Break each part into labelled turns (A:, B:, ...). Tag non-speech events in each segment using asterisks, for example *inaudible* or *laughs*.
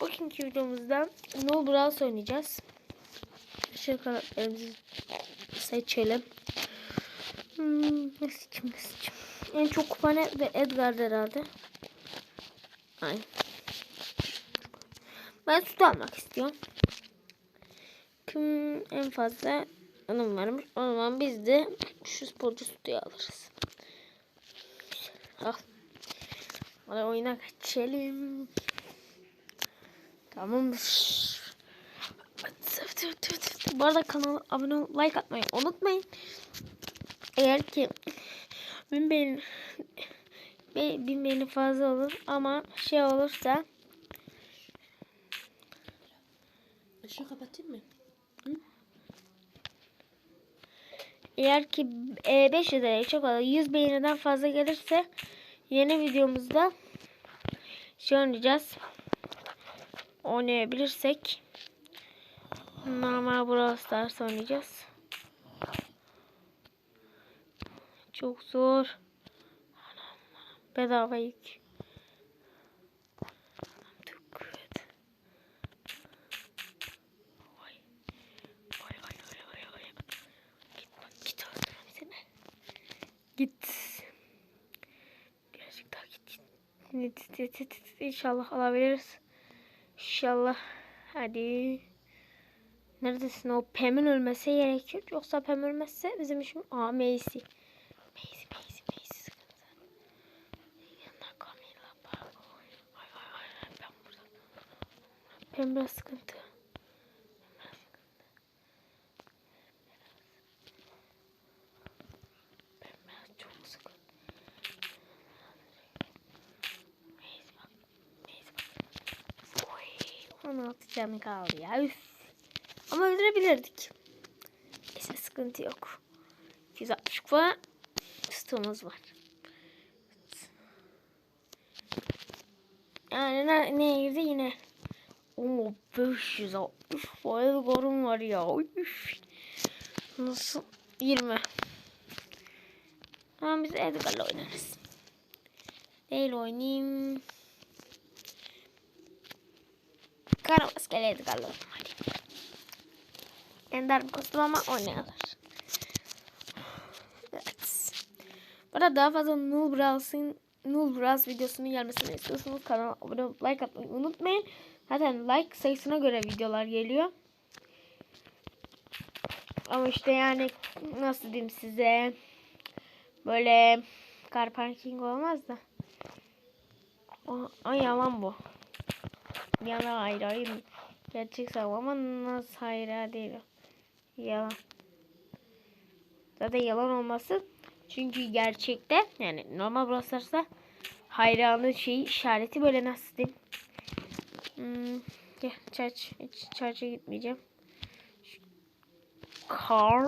A: bugünkü videomuzda No Brawl oynayacağız. Şu karakterimizi seçelim. Hmm, ne seçeyim ne seçeyim. En çok kupa? Ve Edgar herhalde. Aynen. Ben süt almak istiyorum. Kim en fazla onun varmış. O zaman biz de şu sporcu sütü alırız. Al. Hadi oyuna geçelim. Tamamdır. Bu arada kanala abone ol, like atmayı unutmayın. Eğer ki bin beğeni, be- bin beğeni fazla olur ama şey olursa
B: Işığı kapatayım mı?
A: eğer ki e, 500 liraya çok fazla 100 beğeniden fazla gelirse yeni videomuzda şey oynayacağız. Oynayabilirsek normal Brawl Stars oynayacağız. Çok zor. Bedava yük. Git. Birazcık daha git. İnşallah alabiliriz. İnşallah. Hadi. Neredesin o Pem'in ölmesi gerekiyor. Yoksa Pem ölmezse bizim işim... Aa Macy. Macy, Macy, Macy sıkıntı. Yanına Camila bak. Ay ay ay ben burada. Pem biraz sıkıntı. Biraz sıkıntı. Pem biraz çok sıkıntı. Macy bak. Macy bak. Oy, 16 canı kaldı ya. Üf. Ama öldürebilirdik. Neyse sıkıntı yok. 260 kupa tutumuz var. Yani ne, neye girdi yine? Oo 560 file gorum var ya. Üf. Nasıl? 20. Ama biz Edgar'la oynarız. Değil oynayayım. Edgar'la oynayayım hadi. Ender bir kostüm ama oynayalım. Evet. Bu arada daha fazla Null Brawls'ın Null Brawl videosunun gelmesini istiyorsanız kanala abone olup like atmayı unutmayın. Zaten like sayısına göre videolar geliyor. Ama işte yani nasıl diyeyim size böyle car parking olmaz da. Ay yalan bu. Yalan hayır hayır. Gerçek sanırım ama nasıl hayır değil. Yalan. Zaten yalan olması çünkü gerçekte yani normal Brawl Stars'ta hayranı şeyi işareti böyle nasıl diyeyim. Hmm, gel çarç, çarça gitmeyeceğim. Car,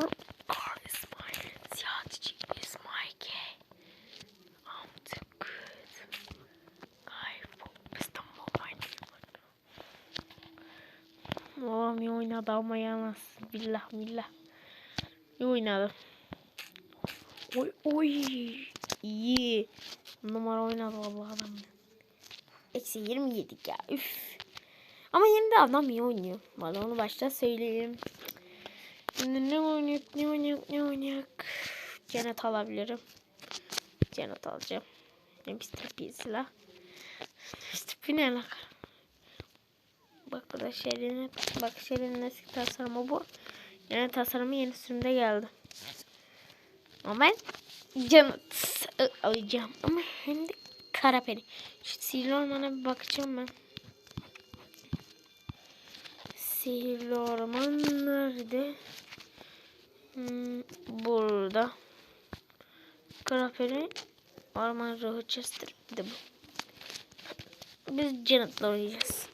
A: Oğlum iyi oynadı ama yalnız. Billah billah. İyi oynadı. Oy oy. İyi. Numara oynadı valla adam. Eksi 20 yedik ya. Üf. Ama yine de adam iyi oynuyor. Bana onu başta söyleyeyim. Şimdi ne oynayak ne oynayak ne oynayak. Cennet alabilirim. Cennet alacağım. Mr. P silah. Mr. P ne alaka? Bak burada Şerin'e bak Şerin'in eski tasarımı bu. Yeni tasarımı yeni sürümde geldi. Ama ben Cennet alacağım. Ama hem de kara peri. Şu sihirli ormana bir bakacağım ben. Sihirli orman nerede? Hmm, burada. Kara peri. Orman ruhu. Bir de bu. Biz Janet'la oynayacağız.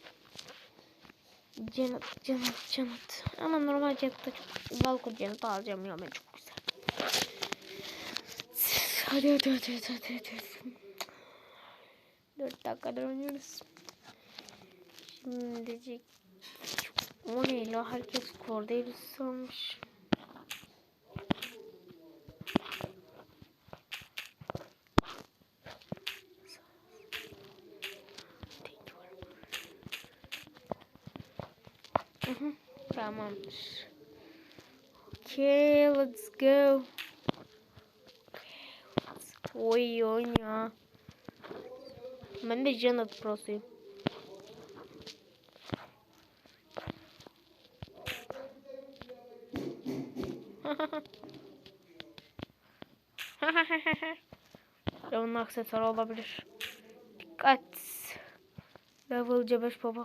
A: Janet, Janet, Janet. Ama normal Janet'ta çok balkon Janet alacağım ya ben çok güzel. Hadi hadi hadi hadi hadi. hadi. 4 dakikadır oynuyoruz. Şimdicik. O ne la? Herkes Cordelius sanmış. Hı hı, Tamamdır. Okay, let's go. Oy oyna. Ben de Janet Pro'suyum. *laughs* Level'ın aksesuarı olabilir. Dikkat. Level C5 baba.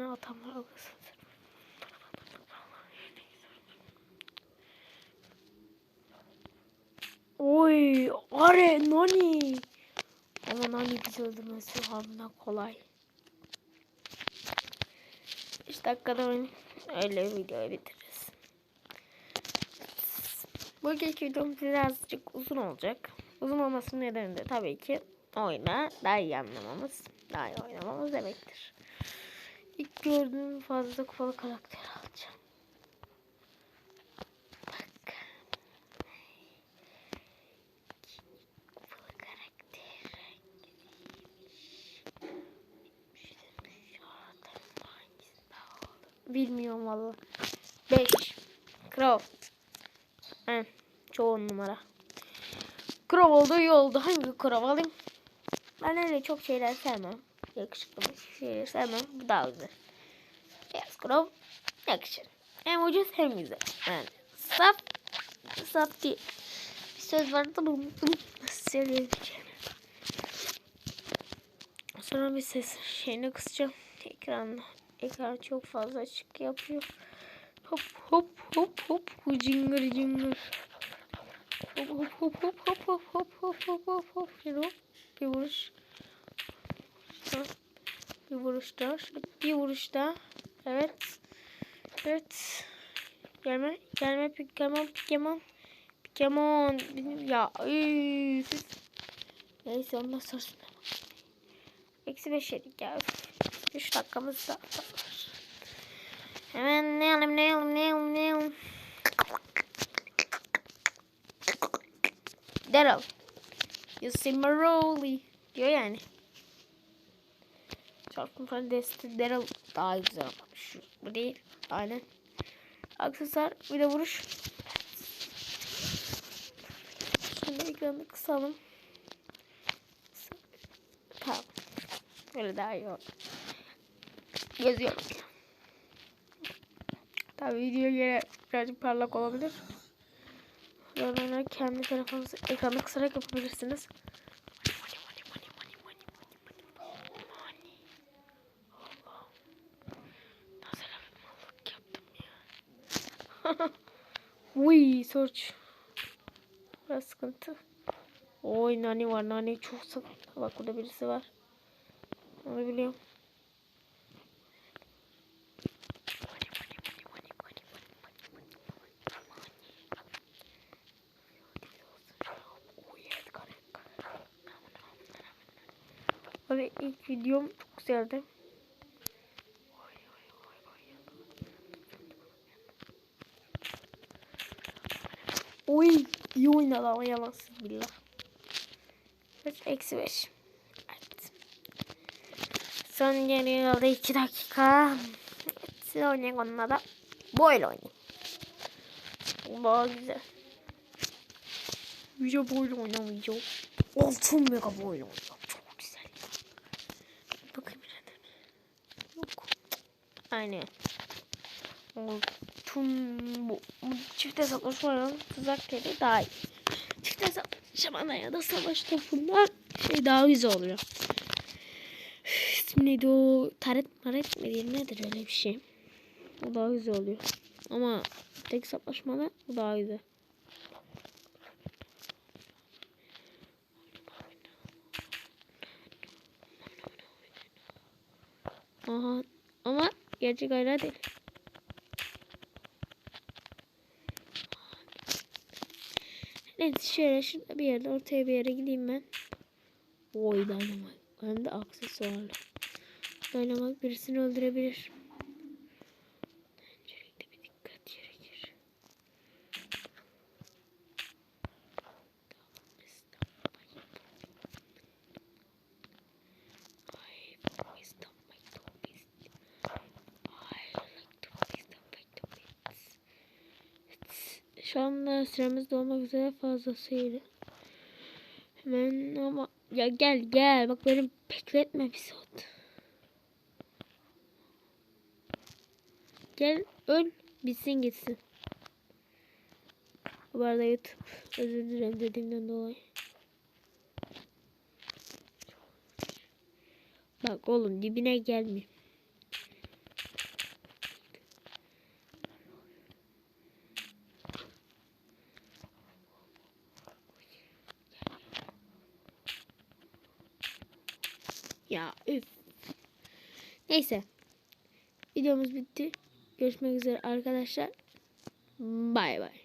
A: Ne atamlar alıyorsun Oy, are nani. Ama nani bizi öldürmesi hamla kolay. 3 dakikada öyle videoyu bitiririz. Bugünkü videom birazcık uzun olacak. Uzun olmasının nedeni de tabii ki oyuna daha iyi anlamamız, daha iyi oynamamız demektir. İlk gördüğüm fazla kupalı karakter alacağım. Bak. Kupalı karakter. Bilmiyorum valla. 5. Crow. He. Çoğun numara. Crow oldu iyi oldu. Hangi Crow alayım? Ben öyle çok şeyler sevmem. Yakışıklı bir şeyler sevmem. Bu daha güzel. Beyaz Crow yakışır. Hem ucuz hem güzel. Yani saf saf değil. Bir söz vardı unuttum. Nasıl söyleyeceğim. Sonra bir ses şeyini kısacağım. Ekranla. Ekran çok fazla açık yapıyor. Hop hop hop hop. Cıngır cıngır. Hop hop hop hop hop hop hop hop hop hop hop. Bir vuruş. Bir vuruş daha. Bir vuruş daha. Evet. Evet. Gelme. Gelme. Pokemon. Pokemon. Pokemon. Ya. Üf. Neyse ondan sonrasında. Eksi beş yedik ya. Üç dakikamız daha var. Hemen ne alayım ne alayım ne alayım ne alayım. Daryl. You see Maroli. Diyor yani. Çarpım falan desti Daryl daha güzel ama şu bu değil. Aynen. Aksesuar bir de vuruş. Şimdi ekranı kısalım. Tamam. Böyle daha iyi oldu. Geziyorum. Tabii video göre birazcık parlak olabilir. Yorumlara kendi telefonunuzu ekranı kısarak yapabilirsiniz. Nasıl mallık yaptım ya. Uy search. Biraz sıkıntı. Oy nani var nani çok sıkıntı. Bak burada birisi var. Onu biliyorum. Abi ilk videom çok güzeldi. Oy iyi oynadı ama yalansız billah. Kaç? Eksi beş. Evet. Son geliyordu iki dakika. Evet, oynayın onunla da. Böyle oynayın. Daha güzel. Video böyle oynamayacağım. Altın mega böyle oynayacağım. Çok güzel. Bakayım nerede mi? Yok. Aynen. Altın bu. bu çift hesaplaşma tuzak yeri daha iyi. Çift hesaplaşma ya da savaş topundan şey daha güzel oluyor. İsmi neydi o? Taret maret mi diyelim nedir öyle bir şey. O daha güzel oluyor. Ama tek hesaplaşmada bu daha güzel. Aha ama gerçek aylar değil. Neyse şöyle şurada bir yerde ortaya bir yere gideyim ben. Oy dynamite. Hem de aksesuarlı. Dynamite birisini öldürebilir. Öncelikle bir dikkat gerekir. Şu anda süremiz dolmak üzere fazlasıyla. Hemen ama ya gel gel bak beni bekletme bir saat. Gel öl bitsin gitsin. Bu arada YouTube özür dilerim dediğimden dolayı. Bak oğlum dibine gelme. Ya üf. Neyse. Videomuz bitti. Görüşmek üzere arkadaşlar. Bay bay.